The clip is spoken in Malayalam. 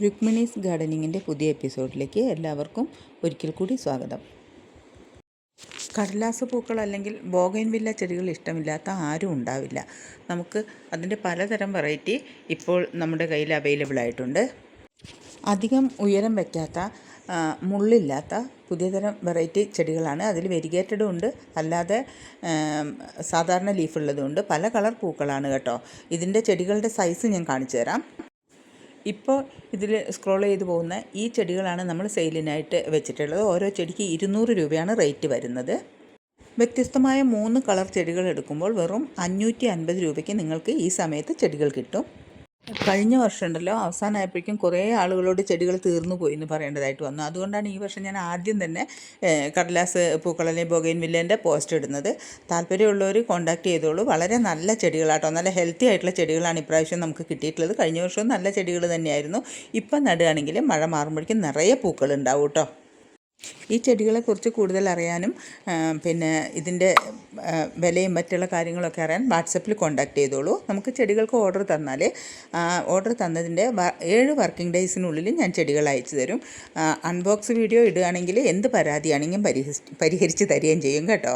രുക്മിണീസ് ഗാർഡനിങ്ങിന്റെ പുതിയ എപ്പിസോഡിലേക്ക് എല്ലാവർക്കും ഒരിക്കൽ കൂടി സ്വാഗതം. കടലാസ് പൂക്കൾ അല്ലെങ്കിൽ ബോഗൈൻവില്ല ചെടികൾ ഇഷ്ടമില്ലാത്ത ആരും ഉണ്ടാവില്ല. നമുക്ക് അതിന്റെ പലതരം വെറൈറ്റി ഇപ്പോൾ നമ്മുടെ കയ്യിൽ അവൈലബിൾ ആയിട്ടുണ്ട്. അധികം ഉയരം വയ്ക്കാത്ത മുള്ളില്ലാത്ത പുതിയ തരം വെറൈറ്റി ചെടികളാണ് അതിൽ വെരിഗേറ്റഡും ഉണ്ട്. അല്ലാതെ സാധാരണ ലീഫുള്ളതും ഉണ്ട്. പല കളർ പൂക്കളാണ് കേട്ടോ. ഇതിന്റെ ചെടികളുടെ സൈസ് ഞാൻ കാണിച്ചു തരാം. ഇപ്പോൾ ഇതിൽ സ്ക്രോൾ ചെയ്ത് പോകുന്ന ഈ ചെടികളാണ് നമ്മൾ സെയിലിനായിട്ട് വെച്ചിട്ടുള്ളത്. ഓരോ ചെടിക്ക് ഇരുന്നൂറ് രൂപയാണ് റേറ്റ് വരുന്നത്. വ്യത്യസ്തമായ മൂന്ന് കളർ ചെടികൾ എടുക്കുമ്പോൾ വെറും അഞ്ഞൂറ്റി അൻപത് രൂപയ്ക്ക് നിങ്ങൾക്ക് ഈ സമയത്ത് ചെടികൾ കിട്ടും. കഴിഞ്ഞ വർഷം ഉണ്ടല്ലോ അവസാനമായപ്പോഴേക്കും കുറേ ആളുകളോട് ചെടികൾ തീർന്നു പോയി എന്ന് പറയേണ്ടതായിട്ട് വന്നു. അതുകൊണ്ടാണ് ഈ വർഷം ഞാൻ ആദ്യം തന്നെ കടലാസ് പൂക്കളനെ ബൊഗൈൻ വില്ലേന്റെ പോസ്റ്റ് ഇടുന്നത്. താല്പര്യമുള്ളവർ കോൺടാക്ട് ചെയ്തോളൂ. വളരെ നല്ല ചെടികളാട്ടോ. നല്ല ഹെൽത്തി ആയിട്ടുള്ള ചെടികളാണ് ഇപ്രാവശ്യം നമുക്ക് കിട്ടിയിട്ടുള്ളത്. കഴിഞ്ഞ വർഷവും നല്ല ചെടികൾ തന്നെയായിരുന്നു. ഇപ്പം നടുകയാണെങ്കിൽ മഴ മാറുമ്പോഴേക്കും നിറയെ പൂക്കൾ ഉണ്ടാവും കേട്ടോ. ഈ ചെടികളെക്കുറിച്ച് കൂടുതൽ അറിയാനും പിന്നെ ഇതിന്റെ വിലയും മറ്റുള്ള കാര്യങ്ങളൊക്കെ അറിയാൻ വാട്സപ്പിൽ കോൺടാക്ട് ചെയ്തോളൂ. നമുക്ക് ചെടികൾക്ക് ഓർഡർ തന്നാൽ ഓർഡർ തന്നതിന്റെ ഏഴ് വർക്കിംഗ് ഡേയ്സിനുള്ളിൽ ഞാൻ ചെടികൾ അയച്ചു തരും. അൺബോക്സ് വീഡിയോ ഇടുകയാണെങ്കിൽ എന്ത് പരാതിയാണെങ്കിലും പരിഹരിച്ച് പരിഹരിച്ച് തരികയും ചെയ്യും കേട്ടോ.